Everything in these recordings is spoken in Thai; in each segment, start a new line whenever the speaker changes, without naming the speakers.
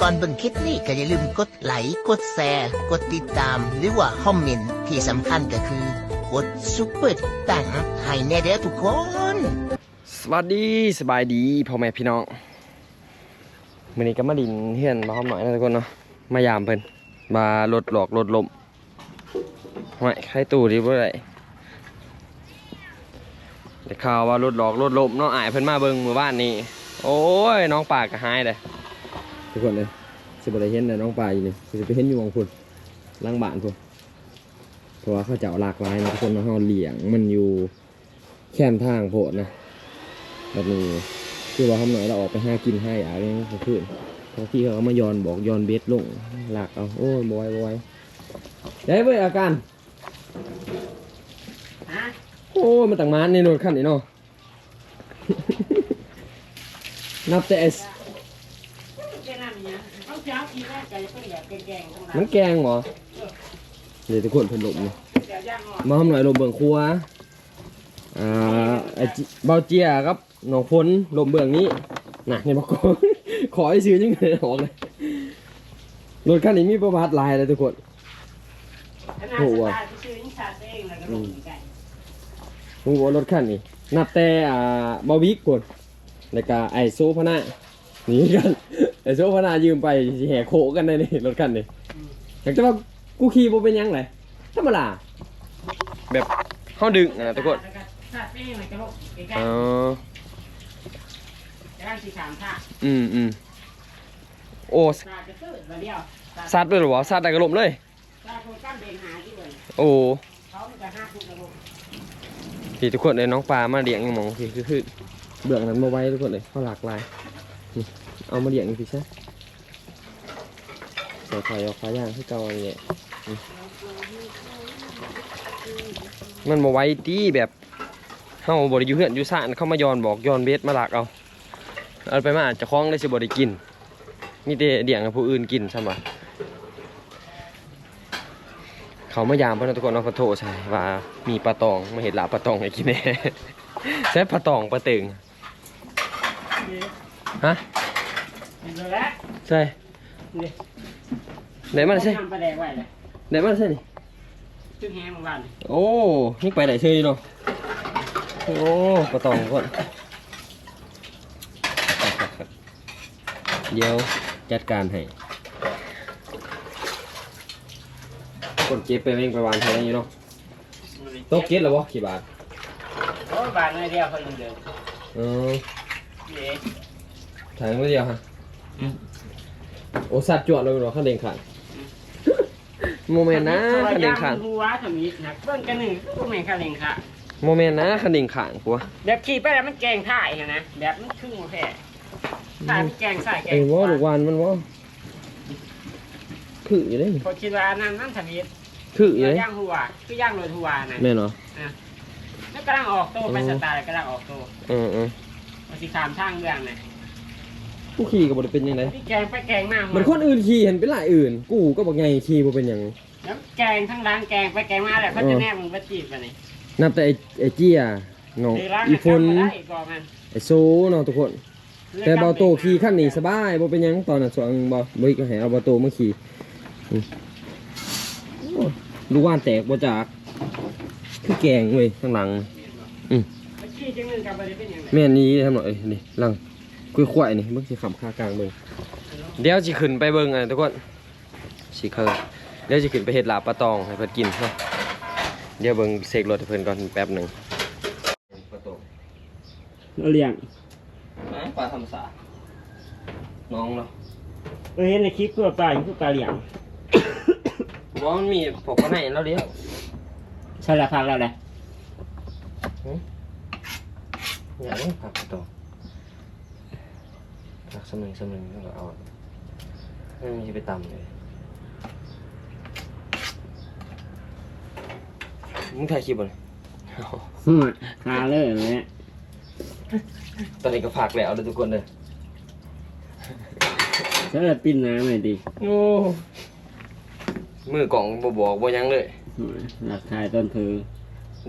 ก่อนเบิ่งคลิปนี้ก็อย่าลืมกดไลค์กดแชร์กดติดตาม หรือว่าคอมเมนต์ที่สำคัญก็คือกดซุปเปอร์ตังให้แน่เด้อทุกคน
สวัสดีสบายดีพ่อแม่พี่น้องวันนี้ก็มาดินเฮียนมาหอมหน่อยนะทุกคนเนาะมายามเพิ่นมาลดหลอกลดลมไม่ใครตู่ดีบ่ได้ได้ข่าวว่าลดหลอกลดลมเนาะอายเพิ่นมาเบิ่งหมู่บ้านนี้โอ้ยน้องป่าก็หายเลย ทุกคนเลยสิบ่ได้เห็นแต่น้องป่าอยู่นี่สิไปเห็นอยู่หมองพุ่นหล่างบ้านพุ่นเพราะว่าเขาเจ้าหลากหลายนะทุกคนเนาะเฮาเลี้ยงมันอยู่แค่นทางโพดนะแบบนี้คือว่าทำหน่อยเราออกไปหากินให้อะไรเงี้ยเขาขึ้นบางทีเขาก็มาย้อนบอกย้อนเบสลงหลักเอาโอ้ยบอยบอยได้เว้ยอาการโอ้ยมันต่างมานในโนดขั้นนี่เนาะนับแต่ S มันแกงเหรอเดี๋ยวทุกคนเพิ่นหลบนี่มาทำหน่อยลมเบิ่งครัวอ่าไอ้จิเบาเจียครับหนองพลลมเบิ่งนี้น่ะนี่บอกขอให้ซื้อยังไงออกเลยรถคันนี้มีประวัติหลายเลยทุกคนโอ้โหว่ะ
อืม
ผมว่ารถคันนี้นับแต่อ่าบาวิกคนแล้วก็ไอโซพนานี่กัน ไอโซพนายืมไปสิแห่โคกันได้นี่รถคันนี้อยากจะว่ากูขี่บ่เป็นหยังไงธรรมดาแบบเขาดึงนะทุกคน
สาดเองเลยกระโหลกใกล้
อ๋อ
ๆจะได้สีขามค่ะ
อืมอืมโอ้
สาดจะตื้นมาเดียว
ซัดเลยเหรอวะซัดได้กระลมเลย
สาดคนกั้นเบนหาที่เลย
โอ้
เขามันจะห้าทุกกระโหลก
พี่ทุกคนเลยน้องปลามาเลี้ยงหมองพี่คือคือเบื้องนั้นมาไว้ทุกคนเลยเขาหลากหลายนี่ เอามาเลี้ยงพี่ใช่ใส่ไข่เอาขาย่างให้เกาอย่างเงี้ยมันมาไว้ตีแบบเฮาบริยูเฮือนอยูซ่านเข้ามาย้อนบอกย้อนเบสมาหลักเอาเอาไปมาอาจจะคล้องได้สิบริกินมีแต่เดี่ยงกับผู้อื่นกินใช่ไหมเขามายามเพื่อนทุกคนเนาะขอโทษใช่ว่ามีปลาตองไมาเห็นหลาปลาตองให้กินแน่ใช่ปลาตองปลาตึงฮะ
เห็นแล้ว
ใช่ไหนมันใช่
ทำประแดกไว้เลย
ไหนมันใช่นี่
ซึ่งแห้งเมื่อวาน
โอ้นี่ไปไหนเชยเนาะโอ้ปลาตองก่อนเดี๋ยวจัดการให้คนเก็บไปเองไปวานเท่านี้เนาะโต๊ะเก็บแล้ววะกี่บาท
โอ้บาทน้อยเดียวเขายังเดิน
เออ
เอ๊ะ
ถ่ายไม่เดียวฮะ โอ้สัตว์จวดเลยเหรอข้าเด้งขาดโมเมนต์นะข้าเด้งขาด
หัวทำนี้นะเบิ้งกันหนึ่งก็ไม่ข้าเร่งค่ะ
โมเมนต์นะข้าเด้งขาดกูวะ
แบบขี่ไปแล้วมันแกงท่ายนะแบบมันครึ่งแค่ท่ายมันแกงใส่แกง
ไอ้ว่าลูกวานมันว่าคืออยู่ได้นี่
พอคิดว่านั่นนั่นทำนี้
คืออยู่ได้
ย่างหัวคือย่างโรยหัวนะ
แม่นเหรอ
แล้วกำลังออกโตไปสตาร์กำลังออกโต
เออเออ
มาสิขามทางเรื่องนะ
ผู้ขี่ก็บ่ได้เป็นยังไง
ที่แกงไปแกงมาก
มันคนอื่นขี่เห็นเป็นหลายอื่น กูก็บอกไงขี่บ่เป็นหยัง
แล้วแกงทั้งร้านแกงไปแกงมาแหละเขาจะแนบมึงไปจีบกันนี่
นับแต่ไอ้ไอ้เจี้ยน้อง
หรือร้าน
อีพล
ได้อีกก่อนมัน
ไอ้โซเนาะทุกคน แต่เบาโตขี่ขั้นนี้สบายบ่เป็นหยังตอนนั้นสวงบ่บ่ก็ให้เอาเบาโตมาขี่อืมโอ้ลูกว่านแตกบ่จากคือแกงเว้ยข้างหลัง
ไปขี่จังหนึ่งกับไปเป็นยังไง
แม่นนี้ทำหน่อยนี่หลัง คุยควายนี่เบิ่งสิขำคากลางเบิ่งเดี๋ยวสิขึ้นไปเบิ่งอะทุกคนสิเคิร์เดี๋ยวสิขึ้นไปเฮ็ดลาบปลาตองให้เพิ่นกินเนาะเดี๋ยวเบิ่งเสกรถให้เพิ่นก่อนแป๊บหนึงปลาตอง
เลี้ยง
ปลาธรรมศาสตร์น้องเนาะ
เออเห็นในคลิปเพื่อปลาอยู่คือปลาเลี้ยง
ว่ามันมีพกมาให้แล้วเดี๋ยว
ใช่ละพักแล้วแหละ
อย่าเล่นผักปลาตองผัก สมึงสมึงก็เอาไม่มีไปตำเลยมึงถ่ายคลิปบ่เนี่ย
หาเลยเนี่ย
ตอนนี้ก็ฝากแล้วเลยทุกคนเลย
ใช่ละปิ้นน้ำหน่อยดิ
โอ้มือกล่องบบอกบ่ยังเลย
หลักถ่ายต้นเพลิง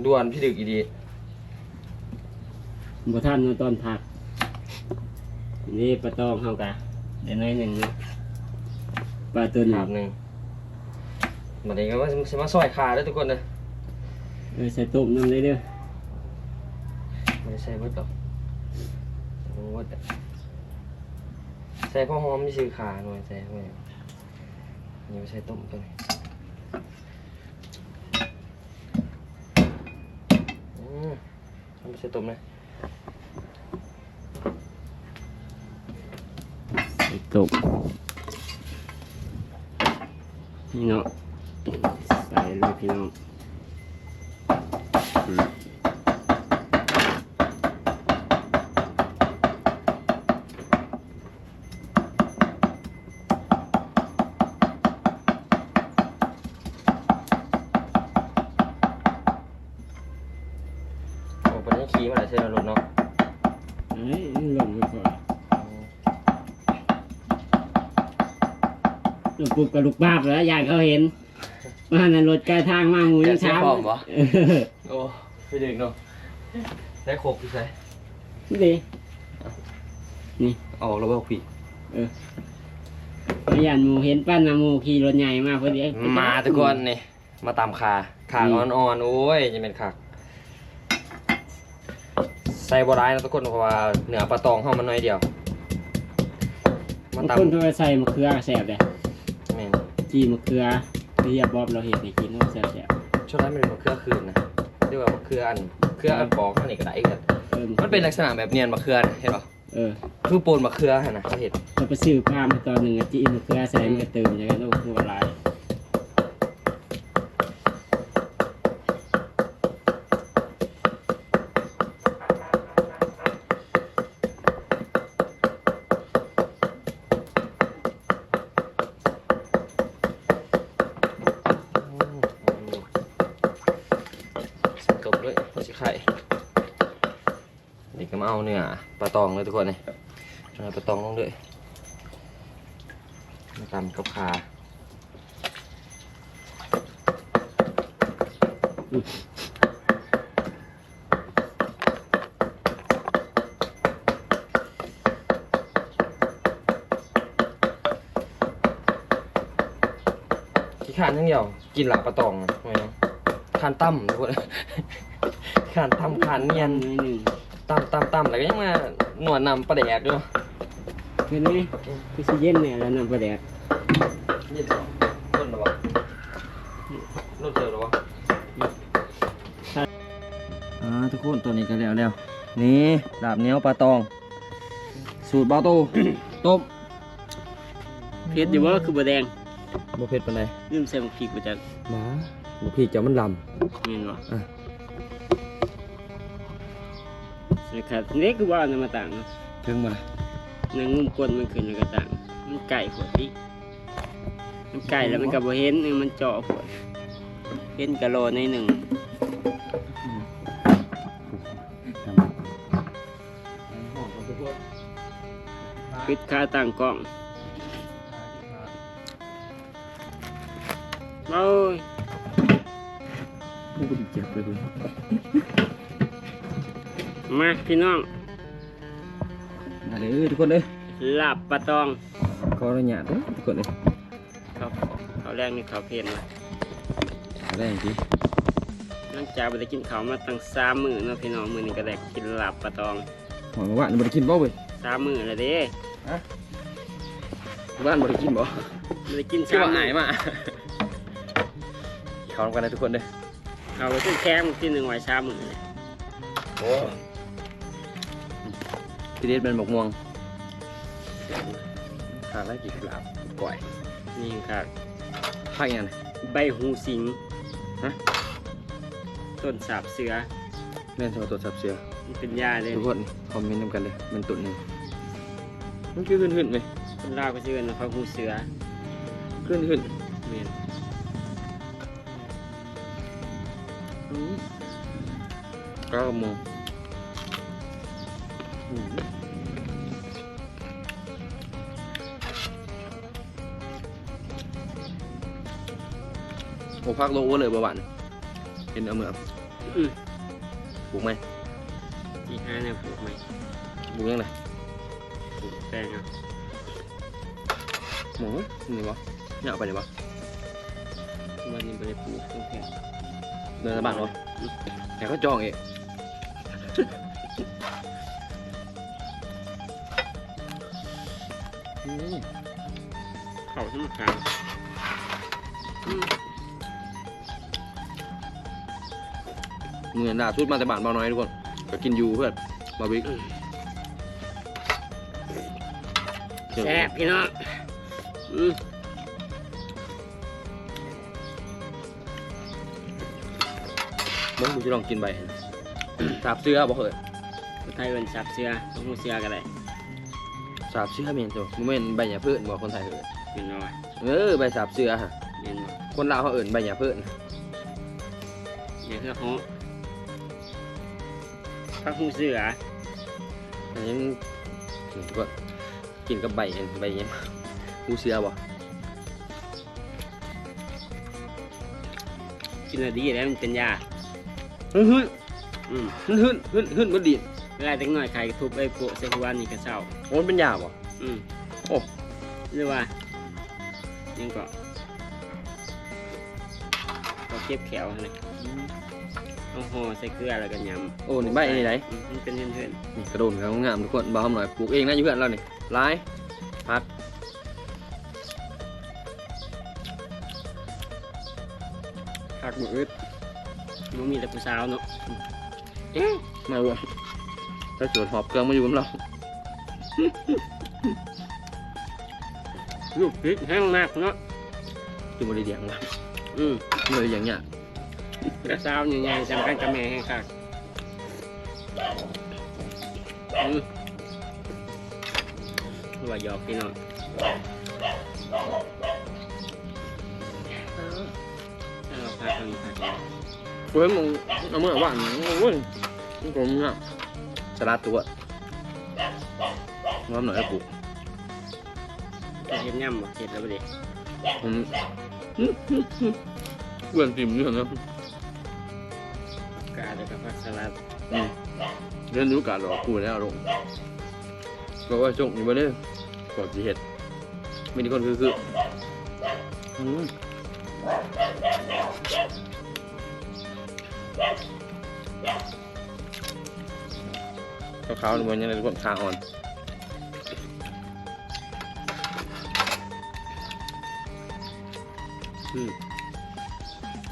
ด่วนพี่ดึกอีดี
บ่ท่านตอนพัก นี่ปลาตองเข้ากะเดี๋ยวน้อยหนึ่งนะ
อ
ปลาตัวหนึ่
ถางบหนึ่งวันนี้ก็ว่าจะมาซอยขาด้วยทุกคนเลย
เออใส่ต้มน้ำเลยเด้อ
ไม่ได้ใส่เบิดหรอกโอ้เบิดอะใส่พ่อหอมที่ซื้อขาหน่อยใส่ไว้นี่ไม่ใส่ต้มตัวนี้อืมไม่ใส่ต้มนะ
ใส่ ตก นี่เนาะใส่เลยพี่น้อง
ลู
กปุบกับลูกบ้าบแล้วอยากเขาเห็นว่าในนรถใกล้ทางมาหมูยังช้า
แกะเสื้อปลอมวะ
เออ
โอ้พี่ดึกเนาะได้โคกพี่ใส่
นี่ดินี่
ออกแล้วบอกพี่
พยานหมูเห็นปั้นนะหมูขี่รถใหญ่มาพอดี
มาทุกคนนี่ มาตามขาขา
ง
อ่อนๆโอ้ยจะเป็นขาใส่บร้ายนะทุกคนเพราะว่าเหนือปลาตองเข้ามันน้อยเดียว มา
บาง
ตาม
คนเขาไปใส่มะเขือแสบเลย จีมะเขือเรียบบอบเราเห็นในกินว่าแสบแสบ
ช่วงนั้นมันเป็นมะเขือคืนนะเรียกว่ามะเขืออันเครืออันปอกอันนี้ก็ได้กัน
เออ
มันเป็นลักษณะแบบเนียนมะเขือนะเห็นป่ะ
เออ
คือโปนมะเขือหั่นนะเขาเห็น
เราไปซื้อผ้ามาตอนหนึ่งอะจีมะเขือใส่มันก็เติมอย่างนั้นโอ้โหลาย
ใส่กบด้วยไม่ใช่ไข่ เด็กก็มาเอาเนื้อปลาตองเลยทุกคนนี่เอาปลาตองลงด้วยมาตำกับขาขี้ขานทั้งเดียว กินหลับปลาตองทำไมขานตั้มทุกคนขานตั้มขานเนียน
นี่
ตั้มตั้มตั้มแล้วก็ยังมาหนวดนำปลาแดกด้วย
คือนี่คือสิเย็นเนี่ยแล้วนำไปแดด
เย็นหรอต้นหรอวะรถเจอหรอวะอ่าทุกคนตัวนี้ก็แล้วแล้วนี่ดาบเหนี้ยวปลาตอง สูตรเบาโตต้ม
เผ็ดอยู่ว่าคือบะแดง
บ่เผ็ดปานใด
ลืมใส่หมกพริกมาจาก
มาบ่พี่เจ้ามันล
เมนวะ
อะ
ใส่ขาดนี่คือว่าน้ำมาต่างเนาะำ
ถึงบ่ล่ะ
นางงุ้มก้นมันขึ้นแล้วก็ต่างมันไก่ขวดพี่มันไก่แล้วมันกับบ่เห็นเออมันเจาะขวดเห็นกะโลในหนึ่งปิดค่าต่างกล้องโอ้ย
ผู้บริจาคไปเลย
มาพี่น้อง
มาเลยทุกคนเลย
ลาบปลาตอง
ขออนุญาตเด้อทุกคนเลย
เขาเขาแรกนี่เขาเพลนมา
อะไรอย่างที่
หลังจากไปได้กินข้าวมาตั้งสามมื้อเนาะพี่น้องมื้อนี้ก็ได้กินลาบปลาตอง
หวังว่าบ่ได้กินบ่เว้ย
สามมื้อแล้วเด้
บ้านบ่ได้กินบ่
บ่ได้กิน
ชื่อ
สาม
ว่า
มื้
หายมาขอนกันนะทุกคนเลย
เอาไปขึ้นแคมที่หนึ่งไว้สามมื้อเลย
โอ้พี่ เดชเป็นบกม่วงขาดอะไรกี่กลับก่อย
นี่ครับ
ภาคยังไง
ใบหูสิง
ฮะ
ต้นสาบเสือ
แม่นสมาตัวสับเสือ
มันเป็นยาเลย
ทุกคนคอมเมนต์นำกันเลยมันตุ่นหนึ่งมันคือขึ้นขึ้นไหม
คนลาวก็ชื่อนะพระหูเสือ
ขึ้นขึ้น
เมียน
ก็โมง โอ้พักโลโอเลยบ่หวานเห็นเอาเมือ
อือ
ปลูกไหม
อีกห้าเนี่ยปลูกไหม
ปลูกยังไง
ปลูกแป้งเอา
หมูนี่วะเนี่ยเอาไปเลยปะ
วันนี้บริปลูกต้องแค่
เดินสะบัดวะแต่เขาจองเองอืม
เขาทั้งขาง
เหมือนด่าชุดมาแต่บ้านเบาน้อยทุกคนก็กินอยู่เพื่อนบาร์บิ๊ก
แซ่บพี่น้องอืม
มึงกูจะลองกินใบสาบเสื้อบอกเหอะ
คนไทยเป็นสับเสือต้องหูเสือกันเลย
สาบเสื้อเมนตัวมึงเมนใบหยาเพื่อนบอกคนไทยเหอะ
เป็นน้อย
เออใบสาบเสื้อฮะ
เรียนบ่
คนลาวเขาเอิ่นใบหยาเพื่อน
อย่างเพื่อเขา พักหูเสือ
อันนี้มันก็กินกับใบเห็นใบเนี้ยกูเสื้อบ่
กินแล้วดีแล้วมันเป็นยา
ฮึ่นฮึ่น
อืม
ฮึ่นฮึ่นฮึ่นฮึ่นมันดีด
เวลาเด็กน้อยใครทุบไอ้โปะใส่หัวนี่ก็เศร้า
โอ้มันเป็นยาบ่
อืม
โอ้
หรือว่ายังก็ก็เก็บแขวเลย เอาห่อใส่เกลือแล้วก็ยำ
โอ้นี่ใบนี่ไหน
อืมมันเป็นเพื่อน
นี่กระโดดเขางามทุกคนเบาหน่อยปลูกเองนะอยู่เพื่อนเรานี่ร้ายพัก
ๆผักมืออึดมันมีแต่ผู้สาวเนาะ
มาเว้ยถ้าสวนหอบเครื่องมาอยู่กับเรา
ลูกพริกแห้งมากเนาะ
จุ่มบริเดียงว่ะ
อืม
เลยอย่างเงี้ย
ผู้สาวใหญ่ๆจำกันกับแม่แห้งคักอืมว่าหยอกพี่น้องเอาผักเอาผัก
เว้ยมึงเอามื่อวานโอ้ยมึงผมเนี่ยสลัดตัวน้ำหน่อยให้ปลูก
จะเห็นย่ำบ่เห็ดแล้วบ่เด็
ผมเพื่อนติ่มอยู่นะ อืมเรียนรู้การหลอกกูแล้วลงก็ว่าจงอยู่บ่เด้อก่อนสิเฮ็ดมีคนคือคืออืมขาวๆนี่มันยังไงทุกคนขาอ่อน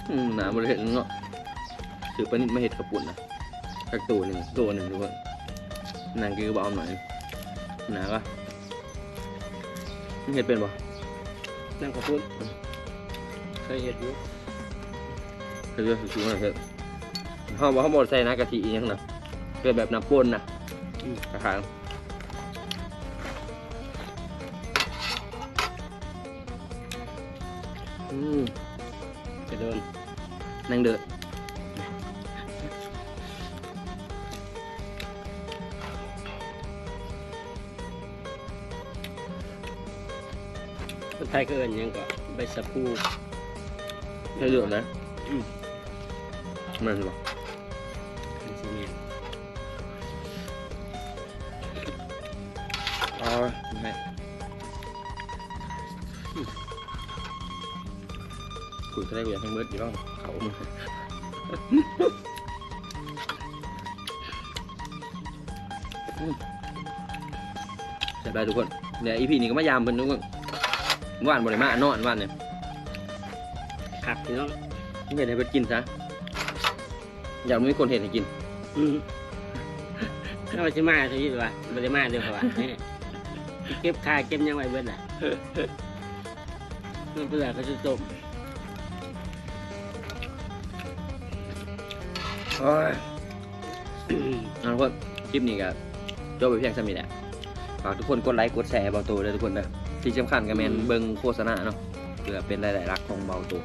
อืมหนาบริเห็นเนาะถือปนิดไมาเห็ดกระปุ่นนะ กักตัวหนึ่งตัวหนึ่งทุกคนนางกินก็บเอาหน่อยหนาปะมึงเห็ดเป็นปะ
นั่งขอบคุณเคยเห็ดอยู่
เคยเจอสูงๆหน่อยเถอะเขาบอกเขาบอกใส่น้ำกะทิอหยังนะเป็นแบบน้ำป่นนะกระถางอืม
จะโดน
นางเดือด
คน ทยก็เอิ้นหยังก็ใบสะพู
ใช่เดือดนะ
อืม
มันหรอ
อันสิแม่น
อ๋อไม่คุยจะได้กูอยากให้เมิดอยู่บ้างเขามึงจะได้ทุกคนเดี๋ยวอีพีนี้ก็มายามเพิ่นทุกคน ว่านบริมานอนว่านเนี่ย
ผักพี่น้อง
เห็นให้เพิ่นกินซะอยากมีคนเห็นให้กิน
อืมเราสิมาสิว่าบ่ได้มาเด้อเพราะว่าแหม่เก็บค่าเก็บหยังไว้เบิดล่ะมันเพื่อก็จะจบ
โอ้ยเอาทุกคนคลิปนี้ก็จบไปเพียงเท่านี้แหละฝากทุกคนกดไลค์กดแชร์เบาตัวด้วยทุกคนนะ ที่สำคัญก็แมนเบิ่งโฆษณาเนาะเพื่อเป็นรายได้หลักของเบาตัว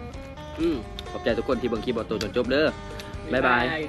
อืม
ขอบใจทุกคนที่เบิ่งคลิปเบาตัวจนจบเด้อบ๊ายบาย
บ๊าย